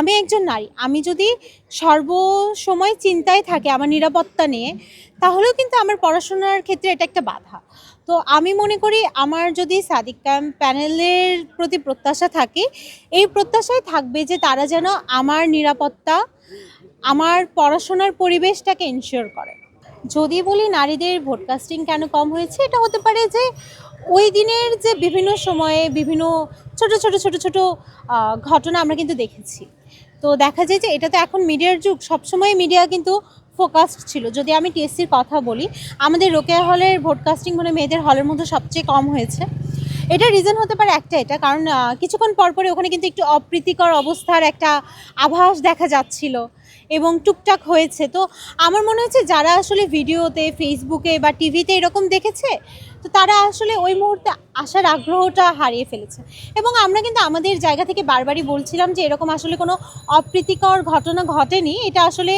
আমি একজন নারী। আমি যদি সর্বসময় চিন্তায় থাকে আমার নিরাপত্তা নিয়ে, তাহলেও কিন্তু আমার পড়াশোনার ক্ষেত্রে এটা একটা বাধা। তো আমি মনে করি আমার যদি সাদিক ক্যাম্প প্যানেলের প্রতি প্রত্যাশা থাকে, এই প্রত্যাশায় থাকবে যে তারা যেন আমার নিরাপত্তা, আমার পড়াশোনার পরিবেশটাকে ইনশিওর করে। যদি বলি নারীদের ভোট কাস্টিং কেন কম হয়েছে, এটা হতে পারে যে ওই দিনের যে বিভিন্ন সময়ে বিভিন্ন ছোট ছোট ছোট ছোট ঘটনা আমরা কিন্তু দেখেছি। তো দেখা যায় যে এটা তো এখন মিডিয়ার যুগ, সবসময় মিডিয়া কিন্তু ফোকাসড ছিল। যদি আমি টিএসসির কথা বলি, আমাদের রোকেয়া হলের ভোটকাস্টিং মানে মেয়েদের হলের মধ্যে সবচেয়ে কম হয়েছে। এটা রিজন হতে পারে একটা, এটা কারণ কিছুক্ষণ পরপরে ওখানে কিন্তু একটু অপ্রীতিকর অবস্থার একটা আভাস দেখা যাচ্ছিল এবং টুকটাক হয়েছে। তো আমার মনে হচ্ছে যারা আসলে ভিডিওতে ফেসবুকে বা টিভিতে এরকম দেখেছে, তো তারা আসলে ওই মুহূর্তে আসার আগ্রহটা হারিয়ে ফেলেছে। এবং আমরা কিন্তু আমাদের জায়গা থেকে বারবারই বলছিলাম যে এরকম আসলে কোনো অপ্রীতিকর ঘটনা ঘটেনি। এটা আসলে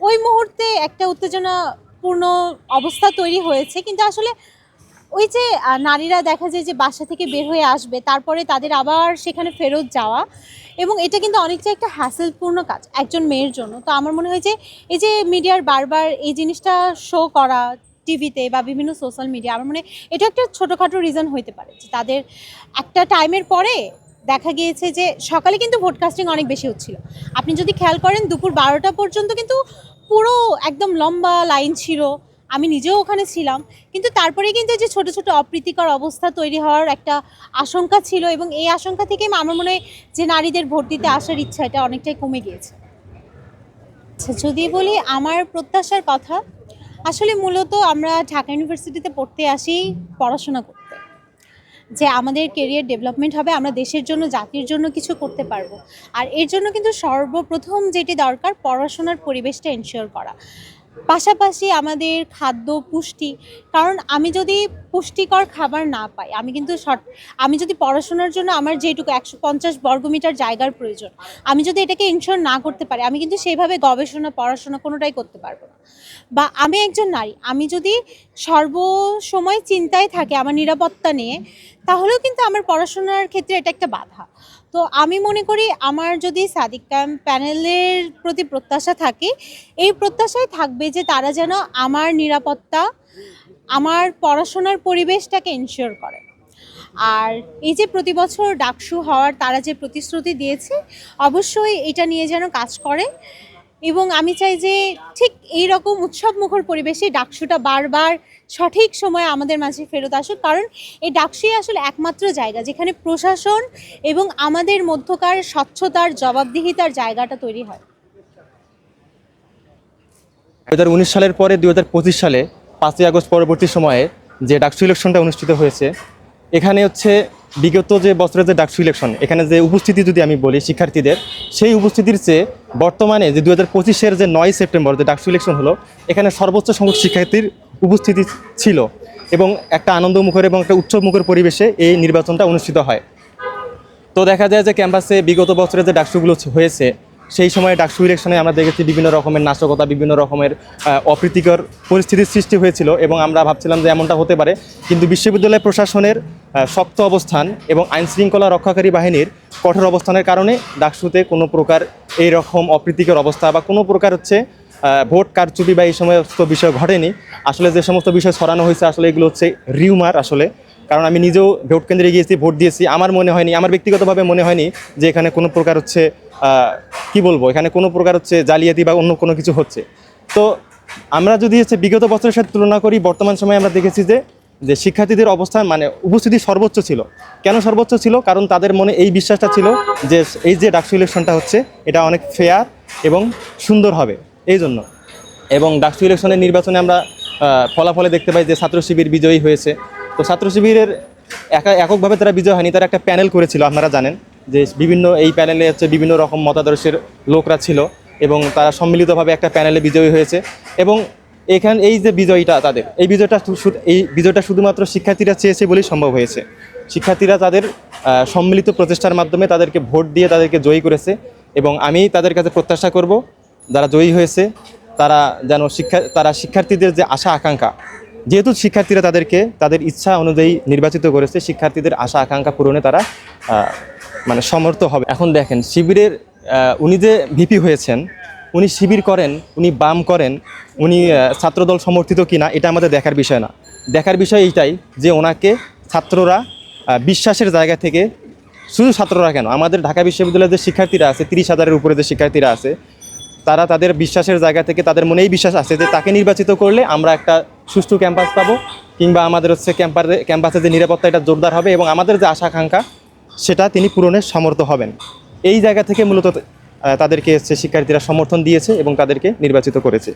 ওই মুহূর্তে একটা উত্তেজনাপূর্ণ অবস্থা তৈরি হয়েছে। কিন্তু আসলে ওই যে নারীরা দেখা যায় যে বাসা থেকে বের হয়ে আসবে, তারপরে তাদের আবার সেখানে ফেরত যাওয়া এবং এটা কিন্তু অনেকটা একটা হ্যাসেলপূর্ণ কাজ একজন মেয়ের জন্য। তো আমার মনে হয় যে, এই যে মিডিয়ার বারবার এই জিনিসটা শো করা টিভিতে বা বিভিন্ন সোশ্যাল মিডিয়া আমার মনে এটা একটা ছোটোখাটো রিজন হইতে পারে যে তাদের একটা টাইমের পরে দেখা গিয়েছে যে সকালে কিন্তু ভোটকাস্টিং অনেক বেশি হচ্ছিল। আপনি যদি খেয়াল করেন, দুপুর বারোটা পর্যন্ত কিন্তু পুরো একদম লম্বা লাইন ছিল। আমি নিজেও ওখানে ছিলাম, কিন্তু তারপরে কিন্তু যে ছোট ছোট অপ্রীতিকর অবস্থা তৈরি হওয়ার একটা আশঙ্কা ছিল এবং এই আশঙ্কা থেকেই আমার মনে হয় যে নারীদের ভোট দিতে আসার ইচ্ছা এটা অনেকটাই কমে গিয়েছে। আচ্ছা যদি বলি আমার প্রত্যাশার কথা, আসলে মূলত আমরা ঢাকা ইউনিভার্সিটিতে পড়তে আসি পড়াশোনা করতে। যে আমাদের কেরিয়ার ডেভেলপমেন্ট হবে, আমরা দেশের জন্য, জাতির জন্য কিছু করতে পারব। আর এর জন্য কিন্তু সর্বপ্রথম যেটি দরকার, পড়াশোনার পরিবেশটা এনশিওর করা। পাশাপাশি আমাদের খাদ্য পুষ্টি, কারণ আমি যদি পুষ্টিকর খাবার না পাই, আমি কিন্তু শর্ট, আমি যদি পড়াশোনার জন্য আমার যেটুকু একশো পঞ্চাশ বর্গমিটার জায়গার প্রয়োজন, আমি যদি এটাকে ইনশিওর না করতে পারি, আমি কিন্তু সেইভাবে গবেষণা, পড়াশোনা কোনোটাই করতে পারব না। বা আমি একজন নারী, আমি যদি সর্বসময় চিন্তায় থাকে, আমার নিরাপত্তা নিয়ে তাহলেও কিন্তু আমার পড়াশোনার ক্ষেত্রে এটা একটা বাধা। তো আমি মনে করি আমার যদি সাদিক ক্যাম্প প্যানেলের প্রতি প্রত্যাশা থাকে, এই প্রত্যাশায় থাকবে যে তারা যেন আমার নিরাপত্তা, আমার পড়াশোনার পরিবেশটাকে ইনশিওর করে। আর এই যে প্রতি বছর ডাকসু হওয়ার তারা যে প্রতিশ্রুতি দিয়েছে, অবশ্যই এটা নিয়ে যেন কাজ করে। এবং আমি চাই যে ঠিক এই রকম উৎসব মুখর পরিবেশে ডাকসুটা বারবার সঠিক সময়ে আমাদের মাঝে ফেরত আসুক। কারণ এই ডাকসুই আসলে একমাত্র জায়গা যেখানে প্রশাসন এবং আমাদের মধ্যকার স্বচ্ছতার, জবাবদিহিতার জায়গাটা তৈরি হয়। দু হাজার উনিশ সালের পরে দু হাজার পঁচিশ সালে পাঁচই আগস্ট পরবর্তী সময়ে যে ডাকসু ইলেকশনটা অনুষ্ঠিত হয়েছে, এখানে হচ্ছে বিগত যে বছরের যে ডাকসু ইলেকশন এখানে যে উপস্থিতি যদি আমি বলি শিক্ষার্থীদের, সেই উপস্থিতির চেয়ে বর্তমানে যে দু হাজার পঁচিশের যে নয় সেপ্টেম্বর যে ডাকসু ইলেকশন হলো, এখানে সর্বোচ্চ সংখ্যক শিক্ষার্থীর উপস্থিতি ছিল এবং একটা আনন্দমুখর এবং একটা উৎসবমুখর পরিবেশে এই নির্বাচনটা অনুষ্ঠিত হয়। তো দেখা যায় যে ক্যাম্পাসে বিগত বছরের যে ডাকসুগুলো হয়েছে সেই সময় ডাকসু ইলেকশনে আমরা দেখেছি বিভিন্ন রকমের নাশকতা, বিভিন্ন রকমের অপ্রীতিকর পরিস্থিতির সৃষ্টি হয়েছিল এবং আমরা ভাবছিলাম যে এমনটা হতে পারে। কিন্তু বিশ্ববিদ্যালয় প্রশাসনের শক্ত অবস্থান এবং আইন শৃঙ্খলা রক্ষাকারী বাহিনীর কঠোর অবস্থানের কারণে ডাকসুতে কোনো প্রকার এই রকম অপ্রীতিকর অবস্থা বা কোনো প্রকার হচ্ছে ভোট কারচুপি বা এই সমস্ত বিষয় ঘটেনি। আসলে যে সমস্ত বিষয় ছড়ানো হয়েছে, আসলে এগুলো হচ্ছে রিউমার আসলে। কারণ আমি নিজেও ভোট কেন্দ্রে গিয়েছি, ভোট দিয়েছি। আমার মনে হয়নি, আমার ব্যক্তিগতভাবে মনে হয়নি যে এখানে কোনো প্রকার হচ্ছে কি বলব, এখানে কোনো প্রকার হচ্ছে জালিয়াতি বা অন্য কোনো কিছু হচ্ছে। তো আমরা যদি হচ্ছে বিগত বছরের সাথে তুলনা করি, বর্তমান সময়ে আমরা দেখেছি যে যে শিক্ষার্থীদের অবস্থান মানে উপস্থিতি সর্বোচ্চ ছিল। কেন সর্বোচ্চ ছিল? কারণ তাদের মনে এই বিশ্বাসটা ছিল যে, এই যে ডাকসু ইলেকশনটা হচ্ছে, এটা অনেক ফেয়ার এবং সুন্দর হবে, এই জন্য। এবং ডাকসু ইলেকশনের নির্বাচনে আমরা ফলাফলে দেখতে পাই যে ছাত্র শিবির বিজয়ী হয়েছে। তো ছাত্র শিবিরের একা, এককভাবে তারা বিজয় হয়নি, তারা একটা প্যানেল করেছিল, আপনারা জানেন। যে বিভিন্ন এই প্যানেলে হচ্ছে বিভিন্ন রকম মতাদর্শের লোকরা ছিল এবং তারা সম্মিলিতভাবে একটা প্যানেলে বিজয়ী হয়েছে এবং এখান এই যে বিজয়টা তাদের, এই বিজয়টা এই বিজয়টা শুধুমাত্র শিক্ষার্থীরা চেয়েছে বলেই সম্ভব হয়েছে। শিক্ষার্থীরা তাদের সম্মিলিত প্রচেষ্টার মাধ্যমে তাদেরকে ভোট দিয়ে তাদেরকে জয়ী করেছে এবং আমি তাদের কাছে প্রত্যাশা করব যারা জয়ী হয়েছে, তারা যেন শিক্ষা, তারা শিক্ষার্থীদের যে আশা, আকাঙ্ক্ষা, যেহেতু শিক্ষার্থীরা তাদেরকে, তাদের ইচ্ছা অনুযায়ী নির্বাচিত করেছে, শিক্ষার্থীদের আশা, আকাঙ্ক্ষা পূরণে তারা মানে সমর্থ হবে। এখন দেখেন, শিবিরের উনি যে ভিপি হয়েছেন, উনি শিবির করেন, উনি বাম করেন, উনি ছাত্রদল সমর্থিত কিনা, এটা আমাদের দেখার বিষয় না। দেখার বিষয় এইটাই যে ওনাকে ছাত্ররা বিশ্বাসের জায়গা থেকে, শুধু ছাত্ররা কেন, আমাদের ঢাকা বিশ্ববিদ্যালয়ের যে শিক্ষার্থীরা আছে, তিরিশ হাজারের উপরে যে শিক্ষার্থীরা আছে, তারা তাদের বিশ্বাসের জায়গা থেকে, তাদের মনেই বিশ্বাস আছে যে তাকে নির্বাচিত করলে আমরা একটা সুষ্ঠু ক্যাম্পাস পাবো, কিংবা আমাদের হচ্ছে ক্যাম্পাসে ক্যাম্পাসে যে নিরাপত্তা, এটা জোরদার হবে এবং আমাদের যে আশা আকাঙ্ক্ষা সেটা তিনি পূরণের সামর্থ্য হবেন। এই জায়গা থেকে মূলত তাদেরকে শিক্ষার্থীরা সমর্থন দিয়েছে এবং তাদেরকে নির্বাচিত করেছে।